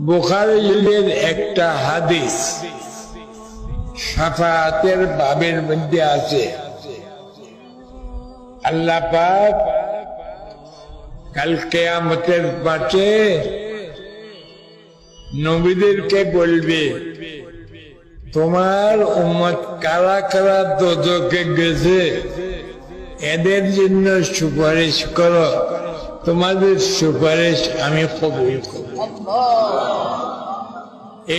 বুখারের একটা হাদিস। সাফাতের বাবের মধ্যে আছে। আল্লাহ নবীদেরকে বলবে, তোমার উম্মত কারা কারা দোজকে গেছে? এদের জন্য সুপারিশ করো। তোমাদের সুপারিশ আমি কবুল করব।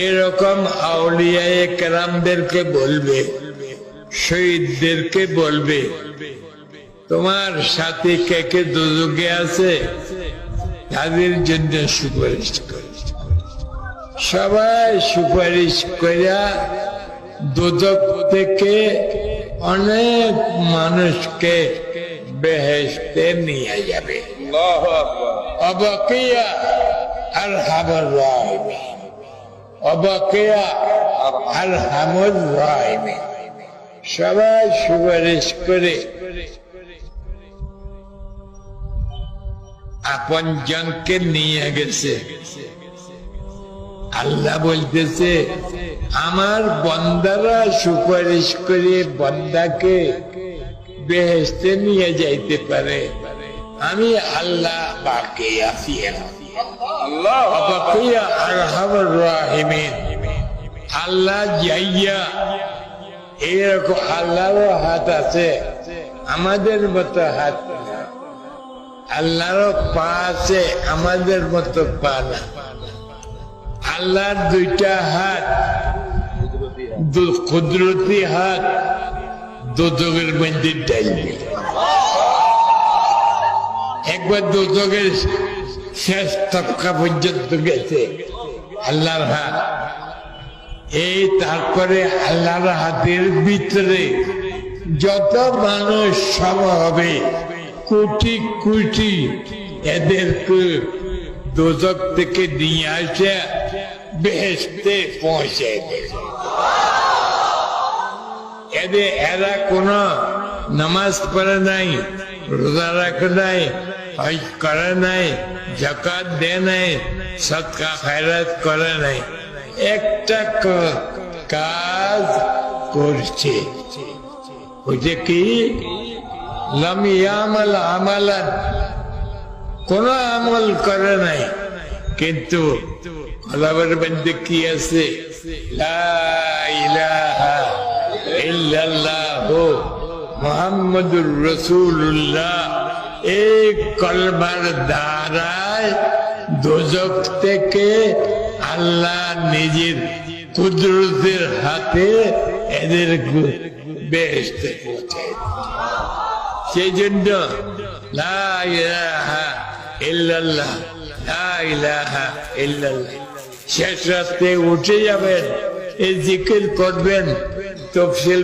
এরকম আউলিয়ায়ে কেরামদেরকে বলবে শহীদদেরকে বলবে তোমার সাথে কে কে দুযোগে আছে তাদের জন্য সুপারিশ করে। সবাই সুপারিশ করিয়া দুদক থেকে অনেক মানুষকে বেহেস্তে নিয়ে যাবে। অবকিয়া। সবাই সুপারিশ করে আপন জনকে নিয়ে গেছে আল্লাহ বলতেছে, আমার বন্দারা সুপারিশ করে বন্দাকে বেহেস্তে নিয়ে যাইতে পারে। আমি আল্লাহ বাকি আছি আল্লাহ। যাইয়া আল্লাহরও হাত আছে, আমাদের মতো হাত না। আল্লাহরও পা আছে, আমাদের মতো পা না। আল্লাহর দুইটা হাত কুদরতি হাত, দুদকের মধ্যে একবার দুদকের শেষ তপকা পর্যন্ত গেছে। আল্লাহর হাত। এই তারপরে আল্লাহর হাতের ভিতরে যত মানুষ সব হবে, কোটি কোটি এদেরকে দোজক থেকে নিয়ে আসে বেহেস্তে পৌঁছে এদের এরা কোন নামাজ পড়ে নাই, রোজা রাখে নাই হজ করে নাই, জাকাত দেয় নাই, সৎকা খায়রাত করে নাই। একটা কাজ করছে। ওইটা কি? কোন আমল করে নাই, কিন্তু কলাবের মধ্যে কি আছে? মুহাম্মাদুর রাসূলুল্লাহ। এই কলমার দ্বারায় দোজক থেকে আল্লাহ নিজের কুদরতের হাতে এদের বেহেশতে পৌঁছায় সেই জন্য শেষ রাতে উঠে যাবেন, এই জিকির করবেন, তফসিল